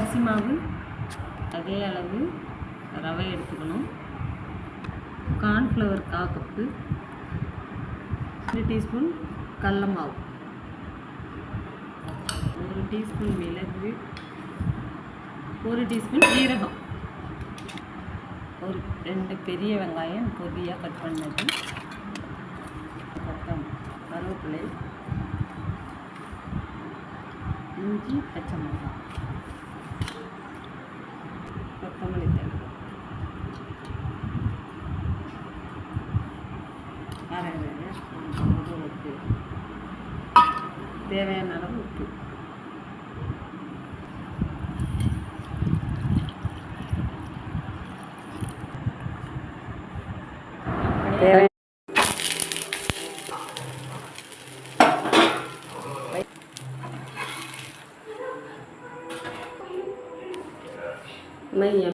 அரிசி மாவு அதே அளவு ரவை எடுத்துக்கணும். கார்ன்ஃப்ளவர் கா கப்பு ரெண்டு டீஸ்பூன் கடல மாவு. ஒரு டீஸ்பூன் மிளகு ஒரு டீஸ்பூன் ஜீரகம். ஒரு ரெண்டு பெரிய வெங்காயம் பொதியாக கட் பண்ணது. கொத்தம் கருவேப்பிலை இஞ்சி பச்சை மிளகாய். அரை அரை ஸ்பூன் உப்பு தேவையான அளவு உப்பு தேவை மையம்